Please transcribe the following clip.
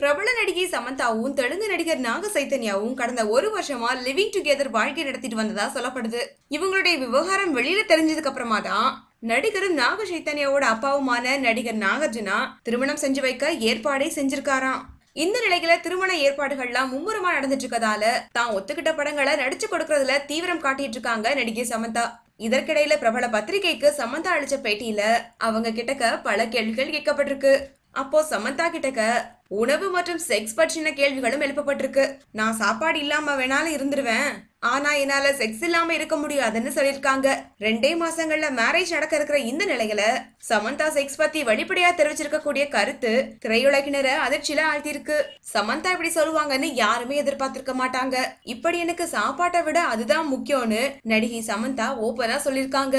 பிரபல நடிகை சமந்தாவும் தெலுங்கு நடிகர் நாக சைத்தன்யாவும் கடந்த ஒரு வருஷமா லிவிங் டுகெதர் வாழ்க்கை நடத்திட்டு வந்ததா சொல்லப்படுது. இவங்களுடைய விவகாரம் வெளியில தெரிஞ்சதுக்கு அப்புறமா தான் நடிகரும் நாக சைத்தன்யாவோட அப்பாவுமான நடிகர் நாகார்ஜுனா திருமணம் செஞ்சு வைக்க ஏற்பாடே செஞ்சிருக்காராம். இந்த நிலையில திருமண ஏற்பாடுகள்லாம் மும்முரமா நடந்துட்டு இருக்கதால தான் ஒத்துக்கிட்ட படங்களை நடிச்சு கொடுக்கறதுல தீவிரம் காட்டிட்டு இருக்காங்க நடிகை சமந்தா. இதற்கிடையில பிரபல பத்திரிகைக்கு சமந்தா அளிச்ச பேட்டியில அவங்க கிட்டக்க பல கேள்விகள் கேட்கப்பட்டிருக்கு. அப்போ சமந்தா கிட்டக்க உணவு மற்றும் செக்ஸ் பற்றின கேள்விகளும் எழுப்பப்பட்டிருக்கு. நான் சாப்பாடு இல்லாம வேணாலும் இருந்துருவேன். ஆனா என்னால செக்ஸ் இல்லாம இருக்க முடியாதுன்னு சொல்லியிருக்காங்க. ரெண்டே மாசங்கள்ல மேரேஜ் நடக்க இருக்கிற இந்த நிலையில சமந்தா செக்ஸ் பத்தி வெளிப்படையா தெரிவிச்சிருக்கக்கூடிய கருத்து திரையுலகினரை அதிர்ச்சியில ஆழ்த்திருக்கு சமந்தா இப்படி சொல்லுவாங்கன்னு யாருமே எதிர்பார்த்திருக்க மாட்டாங்க. இப்படி எனக்கு சாப்பாட்டை விட அதுதான் முக்கியம்னு நடிகை சமந்தா ஓப்பனா சொல்லியிருக்காங்க.